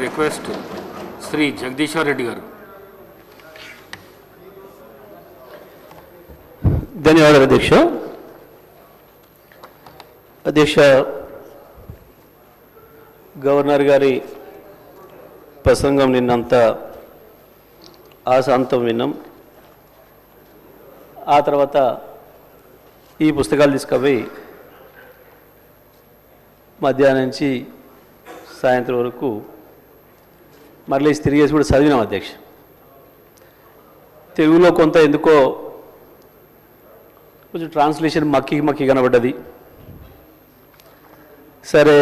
Request Shri Jagadishwar Reddy గారు. ధన్యవాదాలు అధ్యక్ష. అధ్యక్ష గవర్నర్ గారి ప్రసంగం నిన్నంతా ఆశాంతం విన్నాం. ఆ తర్వాత ఈ పుస్తకాలు తీసుకుపోయి మధ్యాహ్నం నుంచి సాయంత్రం వరకు మరలేసి తిరిగేసి కూడా చదివినాం అధ్యక్ష. తెలుగులో కొంత ఎందుకో కొంచెం ట్రాన్స్లేషన్ మక్కి మక్కి కనబడ్డది. సరే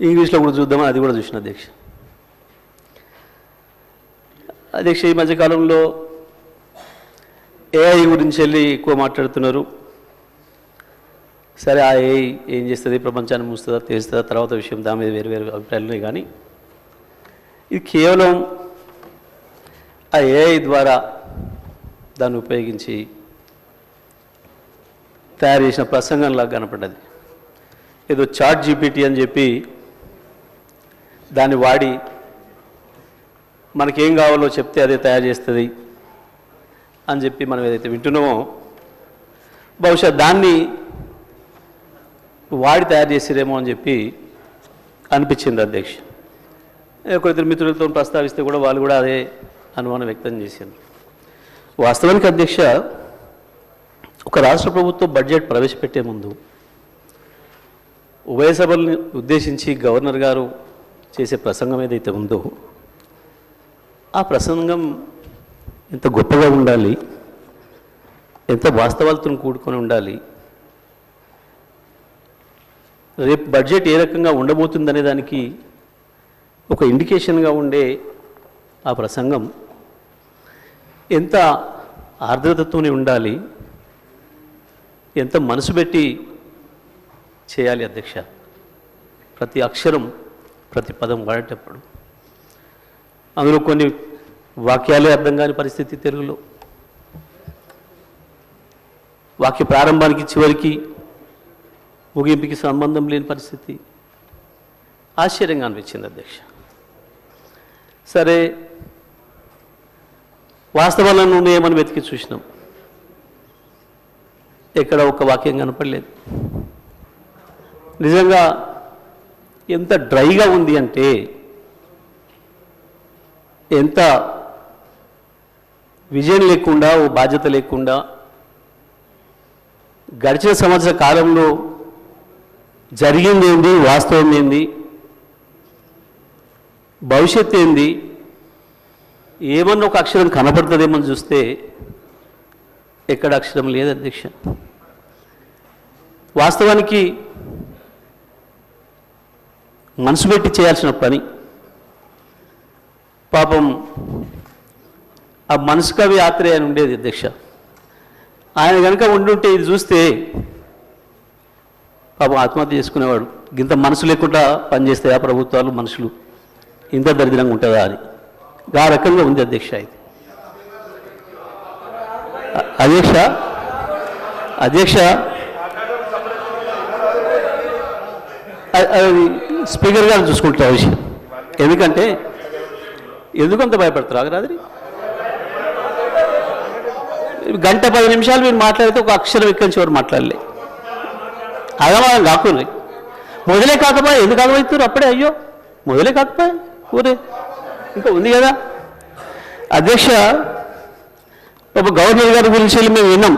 ఇంగ్లీష్లో కూడా చూద్దామని అది కూడా చూసిన అధ్యక్ష. అధ్యక్ష ఈ మధ్యకాలంలో ఏఐ గురించి వెళ్ళి ఎక్కువ మాట్లాడుతున్నారు. సరే ఆ ఏఐ ఏం చేస్తుంది? ప్రపంచాన్ని మూస్తుందా? తెలుస్తుందా? తర్వాత విషయం దాని మీద వేరు వేరు అభిప్రాయాలు ఉన్నాయి కానీ ఇది కేవలం ఆ ఏఐ ద్వారా దాన్ని ఉపయోగించి తయారు చేసిన ప్రసంగంలా కనపడ్డది. ఏదో చాట్ జీపీటీ అని చెప్పి దాన్ని వాడి మనకేం కావాలో చెప్తే అదే తయారు చేస్తుంది అని చెప్పి మనం ఏదైతే వింటున్నామో బహుశా దాన్ని వాడి తయారు చేసిరేమో అని చెప్పి అనిపించింది అధ్యక్ష. ఒకరిద్దరు మిత్రులతో ప్రస్తావిస్తే కూడా వాళ్ళు కూడా అదే అనుమానం వ్యక్తం చేశారు. వాస్తవానికి అధ్యక్ష ఒక రాష్ట్ర ప్రభుత్వం బడ్జెట్ ప్రవేశపెట్టే ముందు ఉభయ సభల్ని ఉద్దేశించి గవర్నర్ గారు చేసే ప్రసంగం ఏదైతే ఉందో ఆ ప్రసంగం ఎంత గొప్పగా ఉండాలి ఎంత వాస్తవాలతో కూడుకొని ఉండాలి రేపు బడ్జెట్ ఏ రకంగా ఉండబోతుందనే దానికి ఒక ఇండికేషన్గా ఉండే ఆ ప్రసంగం ఎంత ఆర్ద్రతతోనే ఉండాలి ఎంత మనసు పెట్టి చేయాలి అధ్యక్ష? ప్రతి అక్షరం ప్రతి పదం వాడేటప్పుడు. అందులో కొన్ని వాక్యాలే అర్థం కాని పరిస్థితి తెలుగులో. వాక్య ప్రారంభానికి చివరికి ముగింపుకి సంబంధం లేని పరిస్థితి. ఆశ్చర్యంగా అనిపించింది అధ్యక్ష. సరే వాస్తవాలను ఉన్నాయేమని వెతికి చూసినాం? ఎక్కడ ఒక వాక్యం కనపడలేదు. నిజంగా ఎంత డ్రైగా ఉంది అంటే ఎంత విజయం లేకుండా ఓ బాధ్యత లేకుండా గడిచిన సంవత్సర కాలంలో జరిగిందేంది వాస్తవం ఏంది? భవిష్యత్ ఏంది? ఏమన్నా ఒక అక్షరం కనపడుతుందేమో అని చూస్తే ఎక్కడ అక్షరం లేదు అధ్యక్ష. వాస్తవానికి మనసు పెట్టి చేయాల్సిన పని. పాపం ఆ మనసు కవి ఆత్రేయ అని ఉండేది అధ్యక్ష. ఆయన కనుక ఉండుంటే ఇది చూస్తే పాపం ఆత్మహత్య చేసుకునేవాడు. ఇంత మనసు లేకుండా పనిచేస్తాయా ప్రభుత్వాలు మనుషులు? ఇంత దరిద్రంగా ఉంటుందా అని. ఆ రకంగా ఉంది అధ్యక్ష ఇది. అధ్యక్ష అధ్యక్ష అది స్పీకర్ గారు చూసుకుంటారు ఆ విషయం. ఎందుకంటే ఎందుకంత భయపడతారు ఆగరాద్రి గంట పది నిమిషాలు మీరు మాట్లాడితే ఒక అక్షరం ఎక్కడి నుంచి వారు మాట్లాడలే. అగమాగం కాకుండా మొదలే కాకపోయా ఎందుకు ఆగమవుతారు అప్పుడే? అయ్యో మొదలే కాకపోయా? ఊరే ఇంకా ఉంది కదా? అధ్యక్ష ఒక గవర్నర్ గారి గురించి మేము విన్నాం.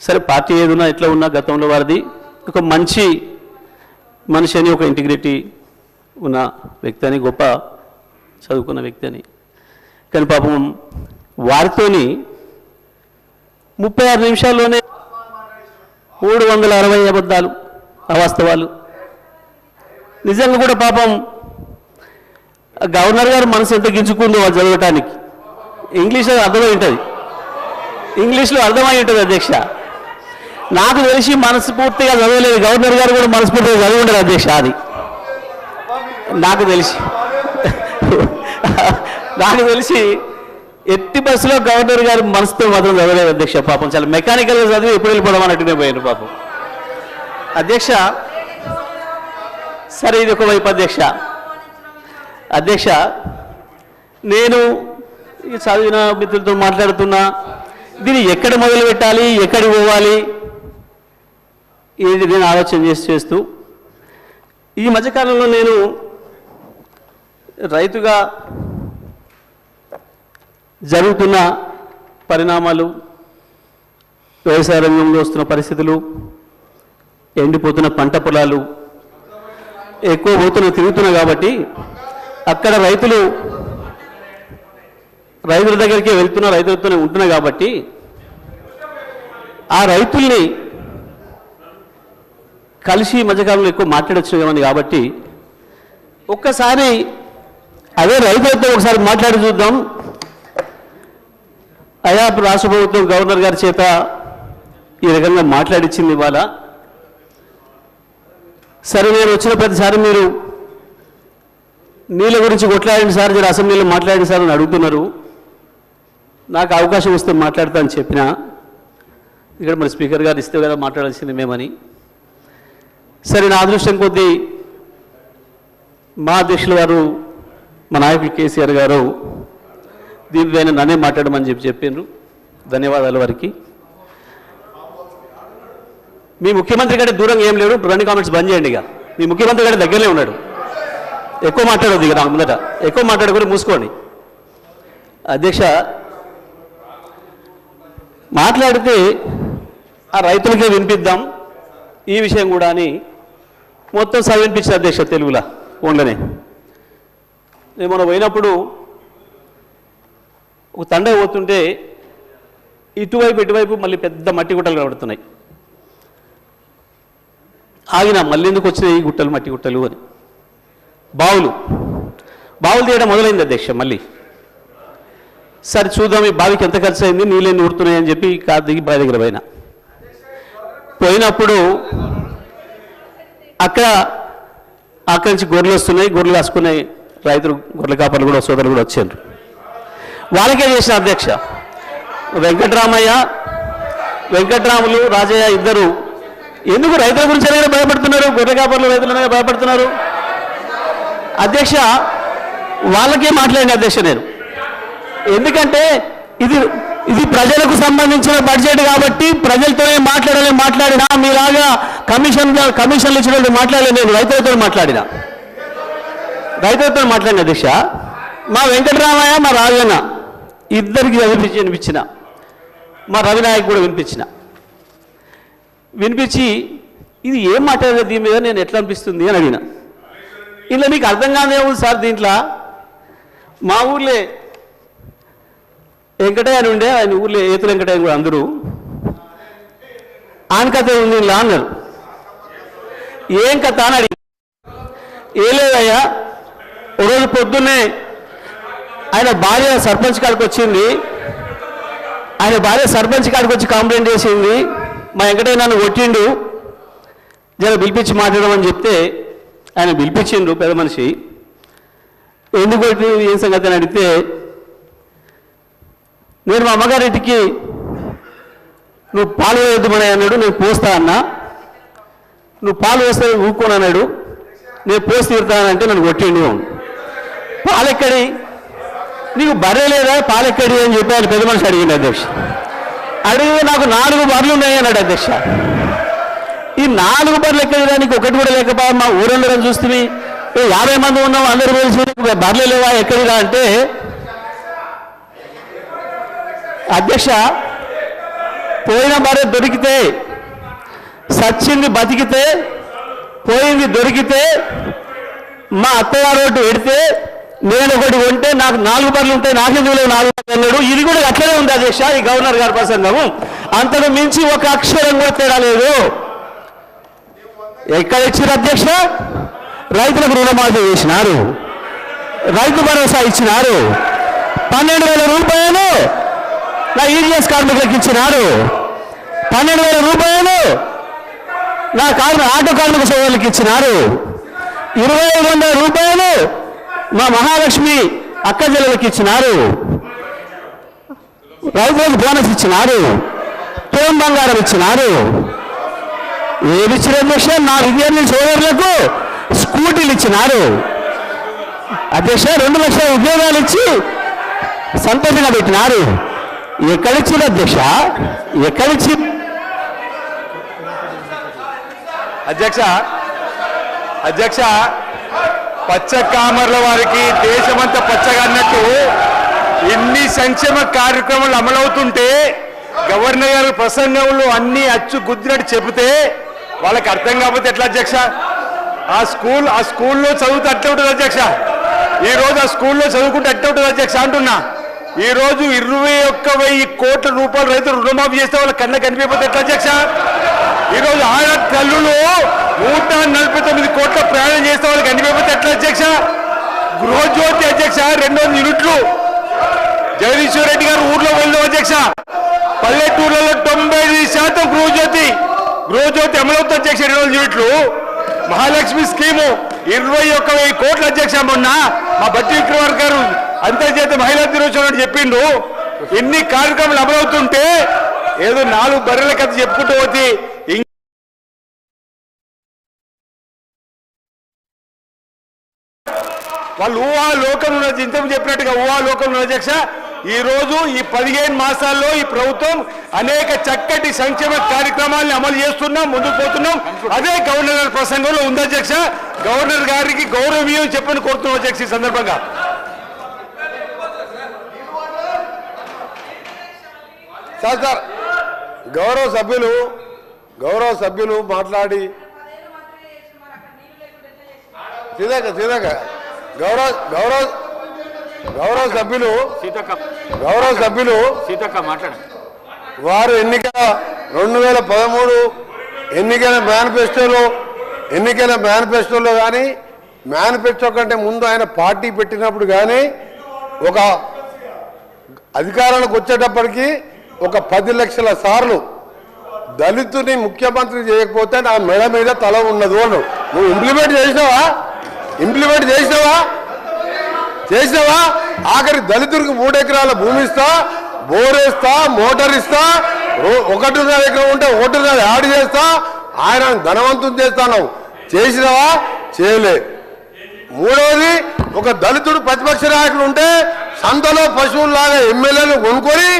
సరే పార్టీ ఏదున్నా ఎట్లా ఉన్నా గతంలో వారిది ఒక మంచి మనిషి అని ఒక ఇంటిగ్రిటీ ఉన్న వ్యక్తి అని గొప్ప చదువుకున్న వ్యక్తి అని. కానీ పాపం వారితోని ముప్పై ఆరు నిమిషాల్లోనే మూడు వందల అరవై అబద్ధాలు అవాస్తవాలు. నిజంగా కూడా పాపం గవర్నర్ గారు మనసు ఎంత గించుకుందో వాళ్ళు చదవటానికి. ఇంగ్లీష్లో అర్థమై ఉంటుంది. ఇంగ్లీష్లో అర్థమై ఉంటుంది అధ్యక్ష. నాకు తెలిసి మనస్ఫూర్తిగా చదవలేదు. గవర్నర్ గారు కూడా మనస్ఫూర్తిగా చదివి అధ్యక్ష అది. నాకు తెలిసి. నాకు తెలిసి ఎట్టి బస్సులో గవర్నర్ గారు మనసుతో మాత్రం చదవలేదు అధ్యక్ష పాపం. చాలా మెకానికల్గా చదివి ఎప్పుడు వెళ్ళిపోవడం అన్నట్టునే పోయారు పాపం. అధ్యక్ష సరే ఇది ఒకవైపు అధ్యక్ష. అధ్యక్ష నేను ఈ చదివిన మిత్రులతో మాట్లాడుతున్నా. దీన్ని ఎక్కడ మొదలు పెట్టాలి ఎక్కడికి పోవాలి ఇది నేను ఆలోచన చేసి చేస్తూ. ఈ మధ్యకాలంలో నేను రైతుగా జరుగుతున్న పరిణామాలు వ్యవసాయ రంగంలో వస్తున్న పరిస్థితులు ఎండిపోతున్న పంట పొలాలు ఎక్కువ పోతున్న తిరుగుతున్నా కాబట్టి అక్కడ రైతులు రైతుల దగ్గరికి వెళ్తున్న రైతులతోనే ఉంటున్నా కాబట్టి ఆ రైతుల్ని కలిసి మధ్యకాలంలో ఎక్కువ మాట్లాడొచ్చున్నామని కాబట్టి ఒక్కసారి అదే రైతులతో ఒకసారి మాట్లాడి చూద్దాం. అయా రాష్ట్ర ప్రభుత్వం గవర్నర్ గారి చేత ఈ రకంగా మాట్లాడిచ్చింది ఇవాళ. సరే నేను వచ్చిన ప్రతిసారి మీరు నీళ్ళ గురించి కొట్లాడండి సార్ జర అసెంబ్లీలో మాట్లాడండి సార్ అని అడుగుతున్నారు. నాకు అవకాశం వస్తే మాట్లాడతా అని చెప్పిన ఇక్కడ మరి స్పీకర్ గారు ఇస్తే కదా మాట్లాడాల్సింది మేమని. సరే నా అదృష్టం కొద్దీ మా అధ్యక్షులు గారు మా నాయకులు కేసీఆర్ గారు దీనిపైన నన్నే మాట్లాడమని చెప్పి చెప్పిండ్రు ధన్యవాదాలు వారికి. మీ ముఖ్యమంత్రి కంటే దూరంగా ఏం లేడు రెండు కామెంట్స్ బంద్ చేయండి ఇక. మీ ముఖ్యమంత్రి కంటే దగ్గరనే ఉన్నాడు. ఎక్కువ మాట్లాడొద్దు ఇక నాకు ముందట. ఎక్కువ మాట్లాడుకొని మూసుకోండి. అధ్యక్ష మాట్లాడితే ఆ రైతులకే వినిపిద్దాం. ఈ విషయం కూడా అని మొత్తం సభ అధ్యక్ష తెలుగులా ఓన్లనే. నేను మనం పోయినప్పుడు ఒక తండ పోతుంటే ఇటువైపు ఇటువైపు మళ్ళీ పెద్ద మట్టి గుట్టలు కనబడుతున్నాయి. ఆగిన మళ్ళీ ఎందుకు వచ్చినాయి ఈ గుట్టలు మట్టి గుట్టలు అని. బావులు. బావులు తీయడం మొదలైంది అధ్యక్ష మళ్ళీ. సరే చూద్దాం ఈ బావికి ఎంత ఖర్చు అయింది నీళ్ళని ఊరుతున్నాయని చెప్పి కారు దిగి బావి దగ్గర పోయినా. పోయినప్పుడు అక్కడ అక్కడి నుంచి గొర్రెలు వస్తున్నాయి గొర్రెలు కాసుకున్నాయి రైతులు గొర్రెల కాపర్లు కూడా సోదరులు కూడా వచ్చారు. వాళ్ళకే చేసిన అధ్యక్ష? వెంకటరామయ్య వెంకటరాములు రాజయ్య ఇద్దరు ఎందుకు రైతుల గురించి భయపడుతున్నారు గొర్రె కాపర్లు రైతులనే భయపడుతున్నారు? అధ్యక్ష వాళ్ళకే మాట్లాడిన అధ్యక్ష నేను. ఎందుకంటే ఇది ఇది ప్రజలకు సంబంధించిన బడ్జెట్ కాబట్టి ప్రజలతోనే మాట్లాడాలి మాట్లాడినా మీలాగా కమిషన్ కమిషన్లు ఇచ్చినట్టు మాట్లాడలేదు నేను రైతులతో మాట్లాడినా. రైతులతో మాట్లాడిన అధ్యక్ష మా వెంకటరామయ్య మా రాజన్న ఇద్దరికి వినిపించి వినిపించిన. మా రవినాయక్ కూడా వినిపించిన. వినిపించి ఇది ఏం మాట్లాడలేదు దీని మీద? నేను ఎట్లా అనిపిస్తుంది అని అడిగినా. ఇలా మీకు అర్థం కానే ఉంది సార్ దీంట్లో? మా ఊర్లే వెంకటయ్య అని ఉండే ఆయన ఊర్లో ఏతులు వెంకటయ్య కూడా అందరూ. ఆయన కథ ఉంది ఇలా అన్నారు. ఏం కథ అని అడిగి ఏ లేదయ్యా? ఓ రోజు పొద్దున్నే ఆయన భార్య సర్పంచ్ కాడికి వచ్చింది. ఆయన భార్య సర్పంచ్ కాడికి వచ్చి కంప్లైంట్ చేసింది. మా వెంకటయ్య నన్ను కొట్టిండు. జర పిలిపించి మాట్లాడమని చెప్తే ఆయన పిలిపించిండు పెద్ద మనిషి ఎందుకు ఏం సంగతి అని అడిగితే నేను మా అమ్మగారింటికి నువ్వు పాలు వేయొద్దుమని అన్నాడు నేను పోస్తా అన్నా. నువ్వు పాలు వేస్తే ఊరుకోను అన్నాడు నేను పోసి తీరుతానంటే నన్ను కొట్టిండు. పాలెక్కడి? నీకు బర్రె లేదా? పాలెక్కడి? అని చెప్పి ఆయన పెద్ద మనిషి అడిగింది అధ్యక్ష. అడిగి నాకు నాలుగు బర్రెలు ఉన్నాయి అన్నాడు అధ్యక్ష. ఈ నాలుగు బర్రెలు ఎక్కడ నీకు ఒకటి కూడా లేకపోయా మా ఊరందరూ చూస్తే యాభై మంది ఉన్నాం అందరూ కలిసి బర్రెలు లేవా ఎక్కడిరా అంటే అధ్యక్ష పోయిన భార్య దొరికితే సచ్చింది బతికితే పోయింది దొరికితే మా అత్తగారు ఒకటి పెడితే నేను ఒకటి ఉంటే నాకు నాలుగు బర్రెలు ఉంటాయి నాకెందుకు లేవు నాలుగు బర్రెలు అన్నాడు. ఇది కూడా అట్లనే ఉంది అధ్యక్ష ఈ గవర్నర్ గారి ప్రసంగము. అంతకు మించి ఒక అక్షరం కూడా తేడా లేదు. ఎక్కడ ఇచ్చారు అధ్యక్ష? రైతులకు రుణమాఫీ చేసినారు. రైతు భరోసా ఇచ్చినారు. పన్నెండు వేల రూపాయలు నా ఈడిఎస్ కార్మికులకు ఇచ్చినారు. పన్నెండు వేల రూపాయలు నా కార్మి ఆటో కార్మిక సోదరులకు ఇచ్చినారు. ఇరవై ఐదు వందల రూపాయలు మా మహాలక్ష్మి అక్క జిల్లలకు ఇచ్చినారు. రైతులకు బోనస్ ఇచ్చినారు. తోం బంగారం ఇచ్చినారు. ఏమి ఇచ్చిన అధ్యక్ష నా విద్యార్థి సోదరులకు స్కూటీలు ఇచ్చినారు. అధ్యక్ష రెండు లక్షల ఉద్యోగాలు ఇచ్చి సంతోషంగా పెట్టినారు. ఎక్కడిచ్చింది అధ్యక్ష? ఎక్కడిచ్చి అధ్యక్ష అధ్యక్ష పచ్చ కామర్ల వారికి దేశమంతా పచ్చగా అన్నట్టు ఎన్ని సంక్షేమ కార్యక్రమాలు అమలవుతుంటే గవర్నర్ గారు ప్రసంగంలో అన్ని అచ్చు గుద్దినట్టు చెబితే వాళ్ళకి అర్థం కాకపోతే ఎట్లా అధ్యక్ష? ఆ స్కూల్ ఆ స్కూల్లో చదివితే అట్టే ఉంటుంది అధ్యక్ష. ఈ రోజు ఆ స్కూల్లో చదువుకుంటే అట్టే ఉంటుంది అధ్యక్ష అంటున్నా. ఈ రోజు ఇరవై ఒక్క వెయ్యి కోట్ల రూపాయలు రైతులు రుణమాఫీ చేస్తే వాళ్ళ కళ్ళ కనిపించకపోతే ఎట్లా అధ్యక్ష? ఈ రోజు ఆడ తల్లులు నూట నలభై తొమ్మిది కోట్ల ప్రయాణం చేస్తే వాళ్ళకి కనిపించకపోతే ఎట్లా అధ్యక్ష? గృహజ్యోతి అధ్యక్ష రెండు వందల యూనిట్లు. జగదీశ్వర్ రెడ్డి గారు ఊర్లో వెళ్ళాం అధ్యక్ష. పల్లెటూర్లలో తొంభై ఐదు శాతం గృహజ్యోతి. గృహజ్యోతి అమలవుతుంది అధ్యక్ష రెండు రోజులు యూనిట్లు మహాలక్ష్మి స్కీము ఇరవై ఒక్క వెయ్యి కోట్ల అధ్యక్ష మొన్న మా బట్టి విక్రమార్ గారు అంతర్జాతీయ మహిళా దినోత్సవం చెప్పిండు. ఎన్ని కార్యక్రమాలు అమలవుతుంటే ఏదో నాలుగు బర్రెల కథ చెప్పుకుంటూ పోతే వాళ్ళు ఊహా లోకం ఉన్నది. చెప్పినట్టుగా ఊహా లోకంలో అధ్యక్ష. ఈ రోజు ఈ పదిహేను మాసాల్లో ఈ ప్రభుత్వం అనేక చక్కటి సంక్షేమ కార్యక్రమాలను అమలు చేస్తున్నాం ముందుకు పోతున్నాం. అదే గవర్నర్ గారి ప్రసంగంలో ఉంది అధ్యక్ష. గవర్నర్ గారికి గౌరవీయం చెప్పని కోరుతున్నాం అధ్యక్ష ఈ సందర్భంగా. సార్ సార్ గౌరవ సభ్యులు గౌరవ సభ్యులు మాట్లాడి. సీదాక సీదాక గౌరవ గౌరవ గౌరవ సభ్యులు సీతక్క. గౌరవ సభ్యులు వారు ఎన్నిక రెండు వేల పదమూడు ఎన్నికల మేనిఫెస్టోలో ఎన్నికల మేనిఫెస్టోలో కానీ మేనిఫెస్టో కంటే ముందు ఆయన పార్టీ పెట్టినప్పుడు కానీ ఒక అధికారానికి వచ్చేటప్పటికి ఒక పది లక్షల సార్లు దళితుని ముఖ్యమంత్రి చేయకపోతే నా మెడ మీద తల ఉన్నది వాళ్ళు నువ్వు ఇంప్లిమెంట్ చేసినావా? ఇంప్లిమెంట్ చేసినావా? చేసినావా? ఆఖరి దళితుడికి మూడు ఎకరాల భూమి ఇస్తా బోరేస్తా మోటార్ ఇస్తా ఒకటిన్నర ఎకరం ఉంటే ఒకటిన్నర యాడ్ చేస్తా ఆయన ధనవంతం చేస్తాను చేసినావా? చేయలే. మూడవది ఒక దళితుడు ప్రతిపక్ష నాయకుడు ఉంటే సంతలో పశువుల్లాగా ఎమ్మెల్యేలు కొనుక్కొని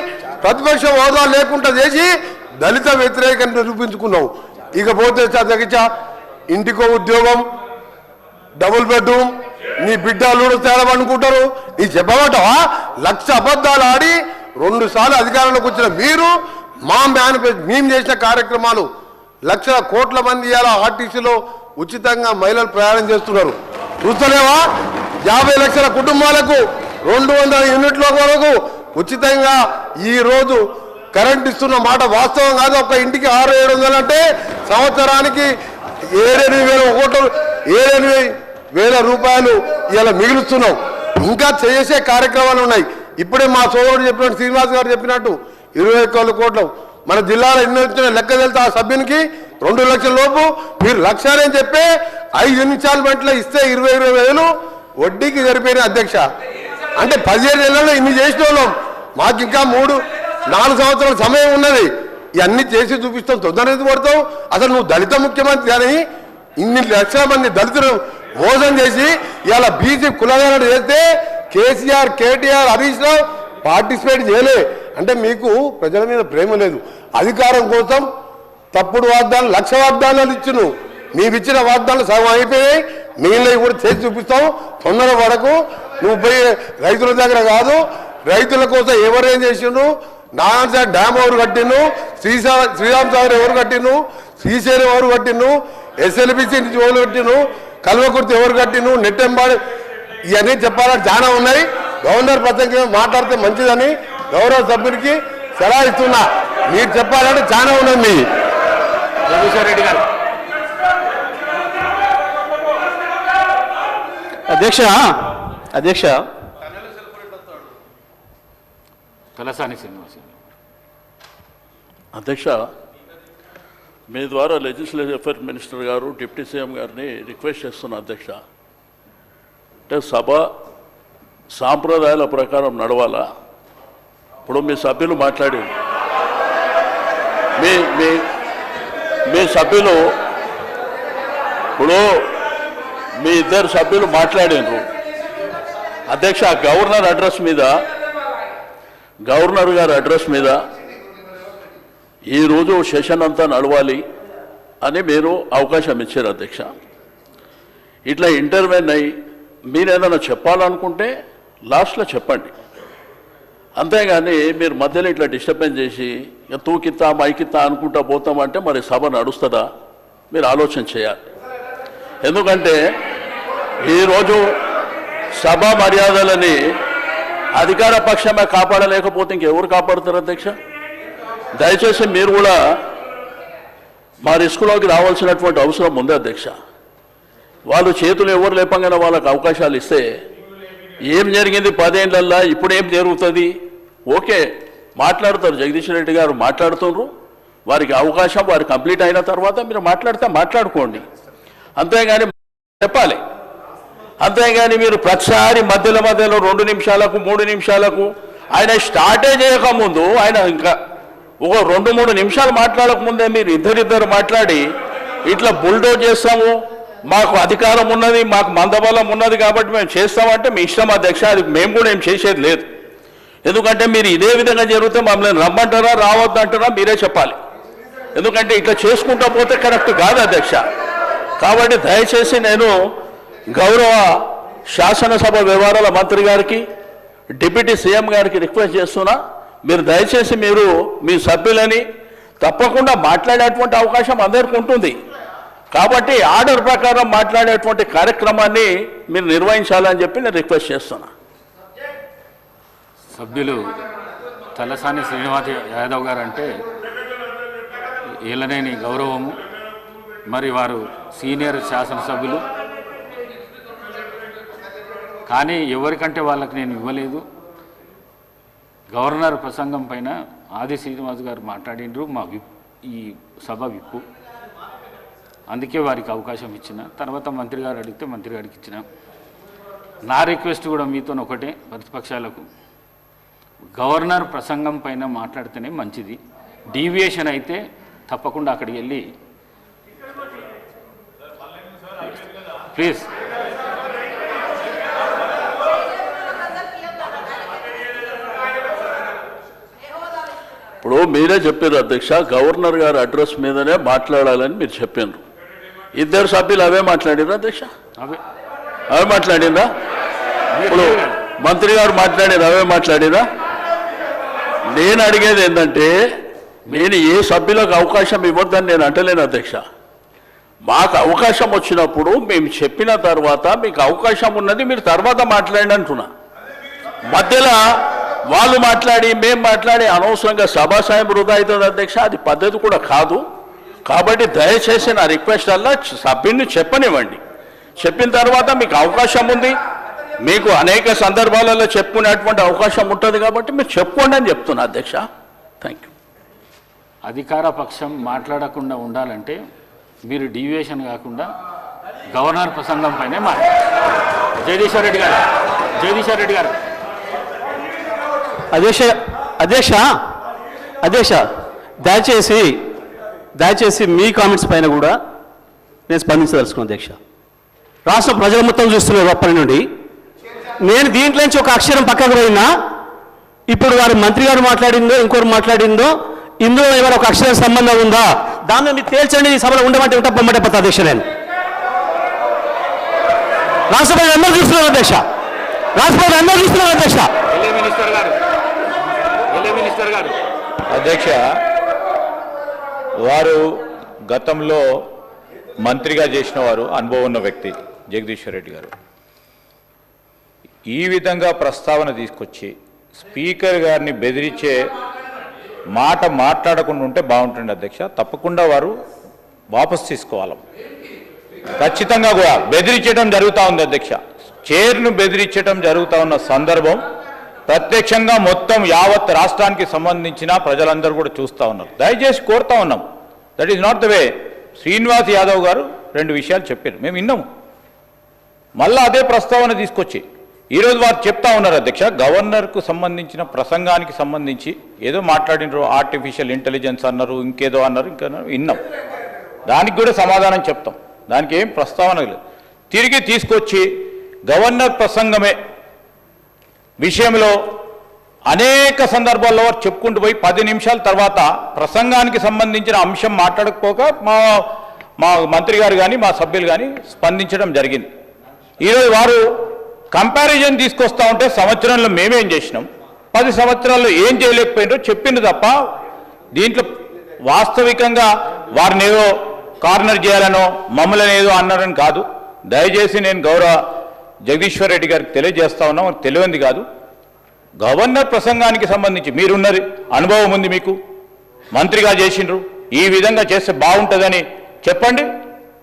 ప్రతిపక్ష హోదా లేకుండా చేసి దళిత వ్యతిరేకం నిరూపించుకున్నావు ఇకపోతే తగ్గించ ఇంటికో ఉద్యోగం డబుల్ బెడ్రూమ్ నీ బిడ్డలు అల్లుడు తేలమనుకుంటారు నీ చెప్పబట్టవా లక్ష అబద్ధాలు ఆడి రెండు సార్లు అధికారంలోకి వచ్చిన మీరు మా మేనిఫెస్టో మేము చేసిన కార్యక్రమాలు లక్షల కోట్ల మంది ఇలా ఆర్టీసీలో ఉచితంగా మహిళలు ప్రయాణం చేస్తున్నారు. చూస్తలేవా? యాభై లక్షల కుటుంబాలకు రెండు వందల యూనిట్ల వరకు ఉచితంగా ఈరోజు కరెంట్ ఇస్తున్న మాట వాస్తవం కాదు. ఒక ఇంటికి ఆరు ఏడు వందలు అంటే సంవత్సరానికి ఏడెనిమిది వేల ఒకటి ఏడెనిమిది వేల రూపాయలు ఇలా మిగులుస్తున్నాం ఇంకా చేసే కార్యక్రమాలు ఉన్నాయి. ఇప్పుడే మా సోదరుడు చెప్పినట్టు శ్రీనివాస్ గారు చెప్పినట్టు ఇరవై ఒక్క కోట్లు. మన జిల్లాలో ఎన్ని వచ్చిన లెక్క తెలితే ఆ సభ్యునికి రెండు లక్షల లోపు మీరు లక్షాలని చెప్పి ఐదు ఇన్స్టాల్మెంట్లో ఇస్తే ఇరవై ఇరవై వేలు వడ్డీకి జరిపోయిన అధ్యక్ష. అంటే పదిహేను నెలల్లో ఇన్ని చేసిన వాళ్ళం. మాకు ఇంకా మూడు నాలుగు సంవత్సరాల సమయం ఉన్నది. ఇవన్నీ చేసి చూపిస్తాం. తొందర పడతావు? అసలు నువ్వు దళిత ముఖ్యమంత్రి అని ఇన్ని లక్షల మంది దళితులు మోసం చేసి ఇలా బీసీ కులగాలను చేస్తే కేసీఆర్ కేటీఆర్ హరీష్ రావు పార్టిసిపేట్ చేయలే. అంటే మీకు ప్రజల మీద ప్రేమ లేదు. అధికారం కోసం తప్పుడు వాగ్దానాలు లక్ష వాగ్దానాలు ఇచ్చును. నీవిచ్చిన వాగ్దానాలు సగం అయిపోయాయి. మిగిలినవి కూడా చేసి చూపిస్తాం. తొందర వరకు నువ్వు పోయి రైతుల దగ్గర కాదు రైతుల కోసం ఎవరేం చేసిండు నారాయణ డ్యామ్ ఎవరు కట్టిను శ్రీశా శ్రీరామ్ సాగర్ ఎవరు కట్టిను శ్రీశైలం ఎవరు కట్టిను ఎస్ఎల్బిసి నుంచి ఎవరు కట్టిను కల్వకుర్తి ఎవరు కట్టిండు నెట్టెంబాడు ఇవన్నీ చెప్పాలని చాలా ఉన్నాయి. గవర్నర్ ప్రసంగం మాట్లాడితే మంచిదని గౌరవ సభ్యునికి సలహా ఇస్తున్నా. మీరు చెప్పాలంటే చాలా ఉన్నది రెడ్డి గారు. అధ్యక్ష అధ్యక్ష. తలసాని శ్రీనివాస్. అధ్యక్ష మీ ద్వారా లెజిస్లేటివ్ అఫేర్ మినిస్టర్ గారు డిప్యూటీ సీఎం గారిని రిక్వెస్ట్ చేస్తున్నా అధ్యక్ష. అంటే సభ సాంప్రదాయాల ప్రకారం నడవాలా? ఇప్పుడు మీ సభ్యులు మాట్లాడి. మీ మీ మీ సభ్యులు ఇప్పుడు మీ ఇద్దరు సభ్యులు మాట్లాడినరు అధ్యక్ష గవర్నర్ అడ్రస్ మీద గవర్నర్ గారి అడ్రస్ మీద ఈరోజు సెషన్ అంతా నడవాలి అని మీరు అవకాశం ఇచ్చారు అధ్యక్ష. ఇట్లా ఇంటర్వెన్ అయ్యి మీరు ఏదైనా చెప్పాలనుకుంటే లాస్ట్లో చెప్పండి. అంతేగాని మీరు మధ్యలో ఇట్లా డిస్టర్బెన్స్ చేసి ఇక తూకిత్తా మైకిత్తా అనుకుంటా పోతామంటే మరి సభ నడుస్తుందా? మీరు ఆలోచన చేయాలి. ఎందుకంటే ఈరోజు సభ మర్యాదలని అధికార పక్షమే కాపాడలేకపోతే ఇంకెవరు కాపాడుతారు అధ్యక్ష? దయచేసి మీరు కూడా మా రిస్క్లోకి రావాల్సినటువంటి అవసరం ఉంది అధ్యక్ష. వాళ్ళు చేతులు ఎవరు లేపంగానే వాళ్ళకి అవకాశాలు ఇస్తే ఏం జరిగింది పదేళ్ళల్లా ఇప్పుడు ఏం జరుగుతుంది? ఓకే మాట్లాడతారు. జగదీష్ రెడ్డి గారు మాట్లాడుతున్నారు వారికి అవకాశం వారు కంప్లీట్ అయిన తర్వాత మీరు మాట్లాడితే మాట్లాడుకోండి. అంతేగాని చెప్పాలి. అంతేగాని మీరు ప్రతిసారి మధ్యలో మధ్యలో రెండు నిమిషాలకు మూడు నిమిషాలకు ఆయన స్టార్టే చేయకముందు ఆయన ఇంకా ఒక రెండు మూడు నిమిషాలు మాట్లాడక ముందే మీరు ఇద్దరిద్దరు మాట్లాడి ఇట్లా బుల్డోజ్ చేస్తాము. మాకు అధికారం ఉన్నది మాకు మందబలం ఉన్నది కాబట్టి మేము చేస్తామంటే మీ ఇష్టం అధ్యక్ష అది మేము కూడా ఏం చేసేది లేదు. ఎందుకంటే మీరు ఇదే విధంగా జరిగితే మమ్మల్ని రమ్మంటారా రావద్దంటారా మీరే చెప్పాలి. ఎందుకంటే ఇట్లా చేసుకుంటా పోతే కరెక్ట్ కాదు అధ్యక్ష. కాబట్టి దయచేసి నేను గౌరవ శాసనసభ వ్యవహారాల మంత్రి గారికి డిప్యూటీ సీఎం గారికి రిక్వెస్ట్ చేస్తున్నా. మీరు దయచేసి మీరు మీ సభ్యులని తప్పకుండా మాట్లాడేటువంటి అవకాశం అందరికీ ఉంటుంది. కాబట్టి ఆర్డర్ ప్రకారం మాట్లాడేటువంటి కార్యక్రమాన్ని మీరు నిర్వహించాలని చెప్పి నేను రిక్వెస్ట్ చేస్తున్నా. సభ్యులు తలసాని శ్రీనివాస్ యాదవ్ గారు అంటే ఏలనేని గౌరవము. మరి వారు సీనియర్ శాసనసభ్యులు. కానీ ఎవరికంటే వాళ్ళకి నేను ఇవ్వలేదు. గవర్నర్ ప్రసంగం పైన ఆది శ్రీనివాస్ గారు మాట్లాడిండ్రు మా విప్ ఈ సభ విప్పు. అందుకే వారికి అవకాశం ఇచ్చిన. తర్వాత మంత్రి గారు అడిగితే మంత్రి గారికి ఇచ్చిన. నా రిక్వెస్ట్ కూడా మీతో ఒకటే ప్రతిపక్షాలకు. గవర్నర్ ప్రసంగం పైన మాట్లాడితేనే మంచిది. డీవియేషన్ అయితే తప్పకుండా అక్కడికి వెళ్ళి. ప్లీజ్. ఇప్పుడు మీరే చెప్పారు అధ్యక్ష గవర్నర్ గారి అడ్రస్ మీదనే మాట్లాడాలని మీరు చెప్పారు ఇద్దరు సభ్యులు అవే మాట్లాడారు అధ్యక్ష? అవే. మాట్లాడిందా? ఇప్పుడు మంత్రి గారు మాట్లాడారు అవే మాట్లాడిరా నేను అడిగేది ఏంటంటే నేను ఏ సభ్యులకు అవకాశం ఇవ్వద్దని నేను అంటలేను అధ్యక్ష. మాకు అవకాశం వచ్చినప్పుడు మేము చెప్పిన తర్వాత మీకు అవకాశం ఉన్నది మీరు తర్వాత మాట్లాడండి అంటున్నా. మధ్యలో వాళ్ళు మాట్లాడి మేము మాట్లాడి అనవసరంగా సభాసాయం వృధా అవుతుంది అధ్యక్ష. అది పద్ధతి కూడా కాదు. కాబట్టి దయచేసి నా రిక్వెస్ట్ అలా సభ్యుడిని చెప్పనివ్వండి. చెప్పిన తర్వాత మీకు అవకాశం ఉంది. మీకు అనేక సందర్భాలలో చెప్పుకునేటువంటి అవకాశం ఉంటుంది కాబట్టి మీరు చెప్పుకోండి అని చెప్తున్నా అధ్యక్ష. థ్యాంక్ యూ అధికార పక్షం మాట్లాడకుండా ఉండాలంటే మీరు డీవియేషన్ కాకుండా గవర్నర్ ప్రసంగం పైనే మాట్లాడారు జగదీశ్వర్ రెడ్డి గారు జగదీశ్వర్ రెడ్డి గారు అధ్యక్ష అధ్యక్ష అధ్యక్ష దయచేసి దయచేసి మీ కామెంట్స్ పైన కూడా నేను స్పందించదలుచుకున్నాను అధ్యక్ష. రాష్ట్ర ప్రజల మొత్తం చూస్తున్నారు అప్పటి నుండి. నేను దీంట్లో నుంచి ఒక అక్షరం పక్కకు పోయినా ఇప్పుడు వారి మంత్రి గారు మాట్లాడిందో ఇంకోరు మాట్లాడిందో ఇందులో ఏమైనా ఒక అక్షరం సంబంధం ఉందా? దాన్ని మీరు తేల్చండి ఈ సభలో ఉండమంటే ఉంటా పొమ్మంటే పోతా అధ్యక్ష నేను. రాష్ట్ర ప్రజలు అందరూ చూస్తున్నారు అధ్యక్ష. రాష్ట్ర ప్రజలు అందరూ చూస్తున్నారు అధ్యక్ష. మినిస్టర్ గారు. అధ్యక్ష వారు గతంలో మంత్రిగా చేసిన వారు అనుభవం ఉన్న వ్యక్తి జగదీశ్వర్ రెడ్డి గారు. ఈ విధంగా ప్రస్తావన తీసుకొచ్చి స్పీకర్ గారిని బెదిరించే మాట మాట్లాడకుండా ఉంటే బాగుంటుంది అధ్యక్ష. తప్పకుండా వారు వాపస్ తీసుకోవాలి. ఖచ్చితంగా కూడా బెదిరించడం జరుగుతూ ఉంది అధ్యక్ష. చైర్ను బెదిరించడం జరుగుతూ ఉన్న సందర్భం ప్రత్యక్షంగా మొత్తం యావత్ రాష్ట్రానికి సంబంధించిన ప్రజలందరూ కూడా చూస్తూ ఉన్నారు. దయచేసి కోరుతా ఉన్నాం. That is not the way Srinivas Yadav గారు రెండు విషయాలు చెప్పారు. మేము విన్నాము. మళ్ళా అదే ప్రస్తావన తీసుకొచ్చి ఈరోజు వారు చెప్తా ఉన్నారు అధ్యక్ష గవర్నర్కు సంబంధించిన ప్రసంగానికి సంబంధించి ఏదో మాట్లాడినారు ఆర్టిఫిషియల్ ఇంటెలిజెన్స్ అన్నారు ఇంకేదో అన్నారు ఇంకా విన్నాం. దానికి కూడా సమాధానం చెప్తాం. దానికి ఏం ప్రస్తావన లేదు. తిరిగి తీసుకొచ్చి గవర్నర్ ప్రసంగమే విషయంలో అనేక సందర్భాల్లో వారు చెప్పుకుంటూ పోయి పది నిమిషాల తర్వాత ప్రసంగానికి సంబంధించిన అంశం మాట్లాడకపోక మా మా మంత్రి గారు కానీ మా సభ్యులు కానీ స్పందించడం జరిగింది. ఈరోజు వారు కంపారిజన్ తీసుకొస్తా ఉంటే సంవత్సరంలో మేమేం చేసినాం? పది సంవత్సరాల్లో ఏం చేయలేకపోయినో చెప్పింది తప్ప దీంట్లో వాస్తవికంగా వారిని ఏదో కార్నర్ చేయాలనో మమ్మల్ని ఏదో అన్నారని కాదు. దయచేసి నేను గౌరవ జగదీశ్వర్ రెడ్డి గారికి తెలియజేస్తా ఉన్నాం. తెలియంది కాదు. గవర్నర్ ప్రసంగానికి సంబంధించి మీరున్నది అనుభవం ఉంది మీకు. మంత్రిగా చేసిండ్రు. ఈ విధంగా చేస్తే బాగుంటుందని చెప్పండి.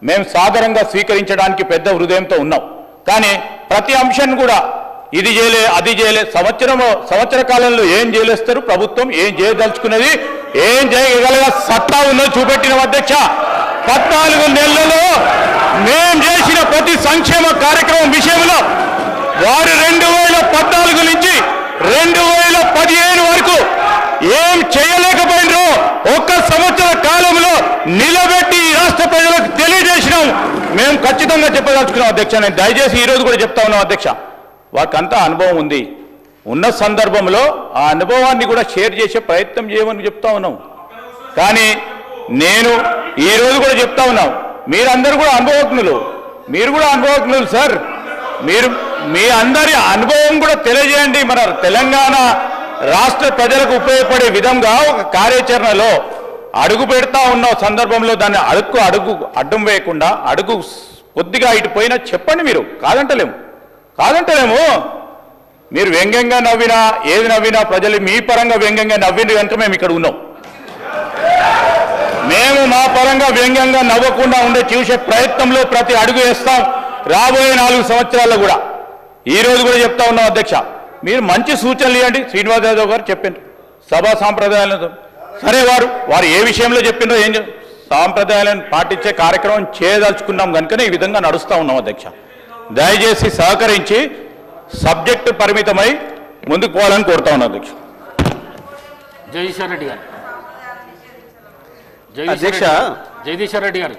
మేము సాధారణంగా స్వీకరించడానికి పెద్ద హృదయంతో ఉన్నాం. కానీ ప్రతి అంశాన్ని కూడా ఇది చేయలే అది చేయలే సంవత్సరం సంవత్సర కాలంలో ఏం చేయలేస్తారు ప్రభుత్వం ఏం చేయదలుచుకున్నది ఏం చేయగలగా సత్తా ఉన్నది చూపెట్టిన అధ్యక్ష. పద్నాలుగు నెలలలో మేం చేసిన ప్రతి సంక్షేమ కార్యక్రమం విషయంలో వారు రెండు వేల పద్నాలుగు నుంచి రెండు వేల పదిహేను వరకు ఏం చేయలేకపోయినరో ఒక్క సంవత్సర కాలంలో నిలబెట్టి ఈ రాష్ట్ర ప్రజలకు తెలియజేసినాం. మేము ఖచ్చితంగా చెప్పదలుచుకున్నాం అధ్యక్ష. నేను దయచేసి ఈరోజు కూడా చెప్తా ఉన్నాం అధ్యక్ష. వారికంతా అనుభవం ఉంది. ఉన్న సందర్భంలో ఆ అనుభవాన్ని కూడా షేర్ చేసే ప్రయత్నం చేయమని చెప్తా ఉన్నాం. కానీ నేను ఈ రోజు కూడా చెప్తా ఉన్నాం. మీరందరూ కూడా అనుభవజ్ఞులు. మీరు కూడా అనుభవజ్ఞులు సార్. మీరు మీ అందరి అనుభవం కూడా తెలియజేయండి. మన తెలంగాణ రాష్ట్ర ప్రజలకు ఉపయోగపడే విధంగా ఒక కార్యాచరణలో అడుగు పెడతా ఉన్న సందర్భంలో దాన్ని అడుగు అడుగు అడ్డం వేయకుండా అడుగు కొద్దిగా ఇటు పోయినా చెప్పండి మీరు. కాదంటలేము. కాదంటలేము. మీరు వ్యంగ్యంగా నవ్వినా ఏది నవ్వినా ప్రజలు మీ పరంగా వ్యంగ్యంగా నవ్వింది కనుక మేము ఇక్కడ ఉన్నాం. మేము మా పరంగా వ్యంగ్యంగా నవ్వకుండా ఉండే చూసే ప్రయత్నంలో ప్రతి అడుగు వేస్తాం. రాబోయే నాలుగు సంవత్సరాల్లో కూడా. ఈ రోజు కూడా చెప్తా ఉన్నాం అధ్యక్ష. మీరు మంచి సూచనలు ఇవ్వండి. శ్రీనివాస్ యాదవ్ గారు చెప్పారు. సభా సాంప్రదాయాలను సరే వారు వారు ఏ విషయంలో చెప్పిండ్రో ఏం సాంప్రదాయాలను పాటించే కార్యక్రమం చేయదలుచుకున్నాం కనుకనే ఈ విధంగా నడుస్తూ ఉన్నాం అధ్యక్ష. దయచేసి సహకరించి సబ్జెక్టు పరిమితమై ముందుకు పోవాలని కోరుతా ఉన్నాం అధ్యక్ష. జగదీశ్వర్ రెడ్డి గారు. అధ్యక్ష. జగదీశ్వర్ రెడ్డి గారు.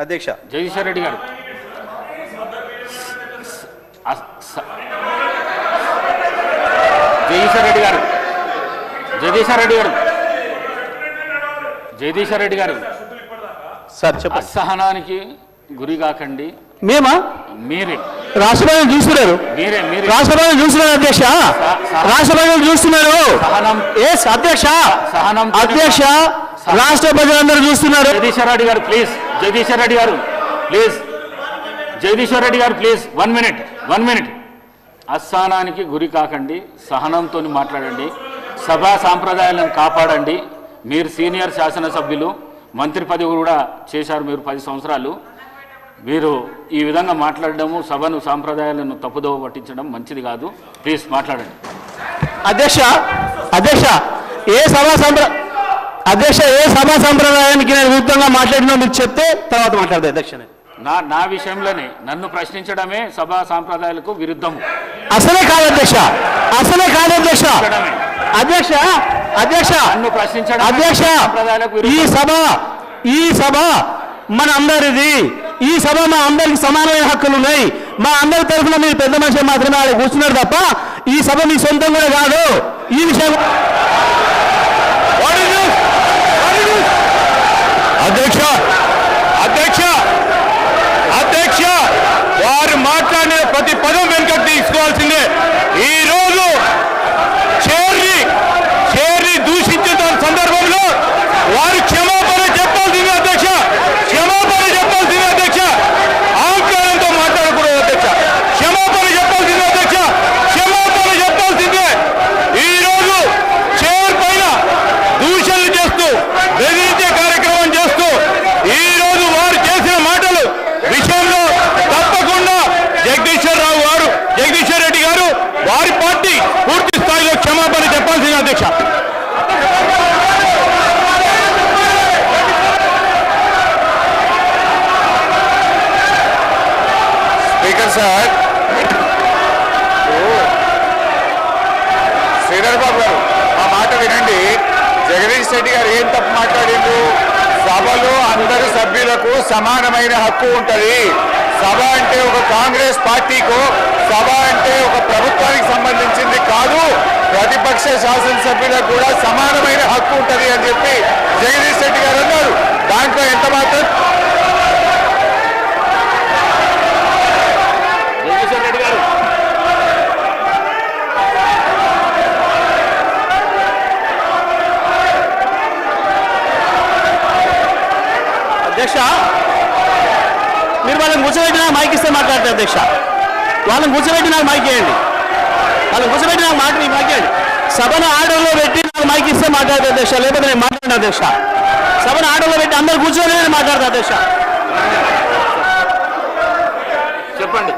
అధ్యక్ష. జగదీశ్వర్ రెడ్డి గారు. జగదీశ్వర్ రెడ్డి గారు. జగదీశ్వర్ రెడ్డి గారు. జగదీశ్వర్ రెడ్డి గారు. సార్ చెప్పండి. అసహనానికి గురి కాకండి. మేమా? మీరే. రాష్ట్రపతి చూస్తున్నారు. మీరే మీరే. రాష్ట్రపతి చూస్తున్నారు అధ్యక్ష. రాష్ట్రపతి చూస్తున్నారు. సహనం. ఎస్ అధ్యక్ష. సహనం. అధ్యక్ష. రాష్ట్ర ప్రజలందరూ చూస్తున్నారు. జగదీశ్వర్ రెడ్డి గారు ప్లీజ్ జగదీశ్వర్ రెడ్డి గారు ప్లీజ్ జగదీశ్వర్ రెడ్డి గారు please one minute one minute అస్థానానికి గురి కాకండి సహనంతో మాట్లాడండి సభా సాంప్రదాయాలను కాపాడండి. మీరు సీనియర్ శాసనసభ్యులు మంత్రి పదవి కూడా చేశారు మీరు పది సంవత్సరాలు. మీరు ఈ విధంగా మాట్లాడడము సభను సాంప్రదాయాలను తప్పుదోవ పట్టించడం మంచిది కాదు. ప్లీజ్ మాట్లాడండి. అధ్యక్ష అధ్యక్ష ఏ సభా సంప్ర అధ్యక్ష ఏ సభా సంప్రదాయానికి నేను విరుద్ధంగా మాట్లాడినా మీరు చెప్తే తర్వాత మాట్లాడదు అధ్యక్ష. నా నా విషయంలోనే నన్ను ప్రశ్నించడమే సభా సాంప్రదాయాలకు విరుద్ధము. అసలే కాదు అధ్యక్ష అసలే కాదు అధ్యక్ష. అధ్యక్ష అధ్యక్ష నన్ను ప్రశ్నించడం అధ్యక్ష ఈ విరుద్ధం. సభ ఈ సభ మన అందరిది. ఈ సభ మా అందరికి సమానమైన హక్కులు ఉన్నాయి. మా అందరి తరఫున మీరు పెద్ద మనిషి మాత్రమే ఆడ కూర్చున్నారు తప్ప ఈ సభ మీ సొంతం కూడా కాదు. ఈ విషయం అధ్యక్ష అధ్యక్ష అధ్యక్ష వారు మాట్లాడిన ప్రతి పదం వెనుక తీసుకోవాల్సిందే ఈ రోజు చేరి చేరి దూషించిన సందర్భంలో వారు క్షమాపణ చెప్పాల్సిందే అధ్యక్ష క్షమాపణ చెప్పాల్సిందే అధ్యక్ష ఆంకారంతో మాట్లాడకూడదు అధ్యక్ష క్షమాపణ చెప్పాల్సిందే అధ్యక్ష క్షమాపణ చెప్పాల్సిందే ఈ రోజు చైర్ పైన దూషణలు చేస్తూ బెదిరించే కార్యక్రమం చేస్తూ ఈ రోజు వారు చేసిన మాటలు విషయంలో తప్పకుండా జగదీశ్వర్ రావు గారు జగదీశ్వర్ రెడ్డి గారు వారి పార్టీ పూర్తి స్థాయిలో క్షమాపణ చెప్పాల్సింది అధ్యక్ష స్పీకర్ సార్ శ్రీధర్ బాబు గారు ఆ మాట వినండి జగదీష్ రెడ్డి గారు ఏం తప్పు మాట్లాడిండ్రు సభ సభలో అందరు సభ్యులకు సమానమైన హక్కు ఉంటది. సభ అంటే ఒక కాంగ్రెస్ పార్టీకు సభ అంటే ఒక ప్రభుత్వానికి సంబంధించింది కాదు. ప్రతిపక్ష శాసనసభ్యులకు కూడా సమానమైన హక్కు ఉంటది అని చెప్పి జగదీష్ రెడ్డి గారు అన్నారు దాంట్లో ఎంత మాత్రం జగదీశ్వర్ రెడ్డి గారు అధ్యక్ష మీరు వాళ్ళని కూర్చోబెట్టి నాకు మైక్ ఇస్తే అధ్యక్ష. వాళ్ళని కూర్చోబెట్టి నాకు మైక్ ఇవ్వండి వాళ్ళని కూర్చోబెట్టి నాకు మాట మైక్ ఇవ్వండి సభను ఆర్డర్లో పెట్టి నాకు మైక్ ఇస్తే మాట్లాడతా అధ్యక్ష లేకపోతే నేను మాట్లాడిన అధ్యక్ష. సభను ఆర్డర్లో పెట్టి అందరు కూర్చొని నేను మాట్లాడతా అధ్యక్ష చెప్పండి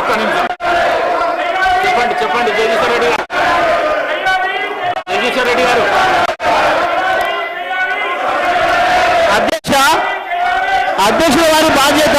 ఒక్క నిమిషం చెప్పండి చెప్పండి జగదీశ్వర్ రెడ్డి గారు జగదీశ్వర్ రెడ్డి గారు అధ్యక్ష అధ్యక్షుల వారి బాధ్యత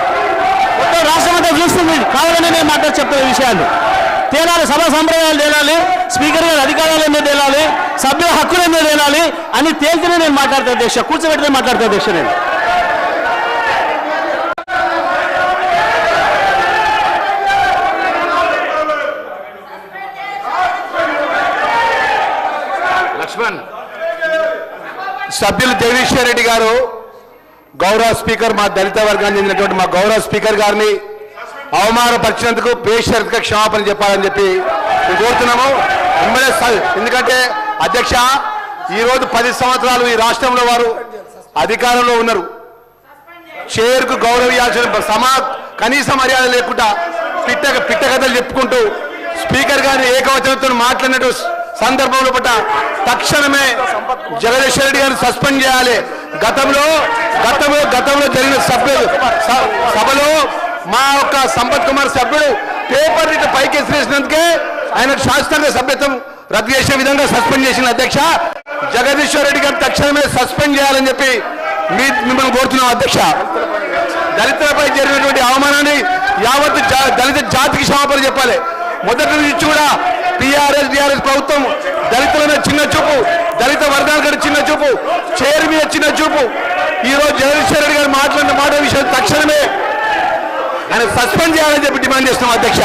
రాష్ట్రం అంతా చూస్తుంది. కావాలని నేను మాట్లాడి చెప్తున్న విషయాలు. తేలాలి సభ సంప్రదాయాలు తేలాలి స్పీకర్ గారి అధికారాలు ఎందుకు తేలాలి సభ్యుల హక్కులు ఎందుకు తేలాలి అని తేలితేనే నేను మాట్లాడతా అధ్యక్ష కూర్చోబెట్టినే మాట్లాడతా అధ్యక్ష నేను. లక్ష్మణ్. సభ్యులు దేవేశ్వర రెడ్డి గారు గౌరవ స్పీకర్ మా దళిత వర్గానికి చెందినటువంటి మా గౌరవ స్పీకర్ గారిని అవమానపరిచినందుకు బేషరతుగా క్షమాపణ చెప్పాలని చెప్పి కోరుతున్నాము. ఎమ్మెల్యే ఎందుకంటే అధ్యక్ష ఈ రోజు పది సంవత్సరాలు ఈ రాష్ట్రంలో వారు అధికారంలో ఉన్నారు. చైర్కు గౌరవించాల్సిన సమా కనీస మర్యాద లేకుండా పిట్ట పిట్ట కథలు చెప్పుకుంటూ స్పీకర్ గారిని ఏకవచనంతో మాట్లాడినట్టు సందర్భంలో పట్ల తక్షణమే జగదీశ్వర రెడ్డి గారిని సస్పెండ్ చేయాలి. గతంలో గతంలో గతంలో జరిగిన సభ్యులు సభలో మా యొక్క సంపత్ కుమార్ సభ్యుడు పేపర్ ఇటు పైకి ఎసిరేసినందుకే ఆయన శాస్త్రంగా సభ్యత్వం రద్దు చేసే విధంగా సస్పెండ్ చేసిన అధ్యక్ష. జగదీశ్వర్ రెడ్డి గారు తక్షణమే సస్పెండ్ చేయాలని చెప్పి మీ మిమ్మల్ని కోరుతున్నాం అధ్యక్ష. దళితులపై జరిగినటువంటి అవమానాన్ని యావత్ దళిత జాతికి క్షమాపణ చెప్పాలి. మొదటి నుంచి కూడా టీఆర్ఎస్ డిఆర్ఎస్ ప్రభుత్వం దళితుల మీద చిన్న చూపు దళిత వర్గాల గారి చిన్న చూపు చేరు మీద చిన్న చూపు. ఈ రోజు జగదీశ్వర రెడ్డి గారు మాట్లాడిన మాట విషయం తక్షణమే ఆయన సస్పెండ్ చేయాలని చెప్పి డిమాండ్ చేస్తున్నాం అధ్యక్ష.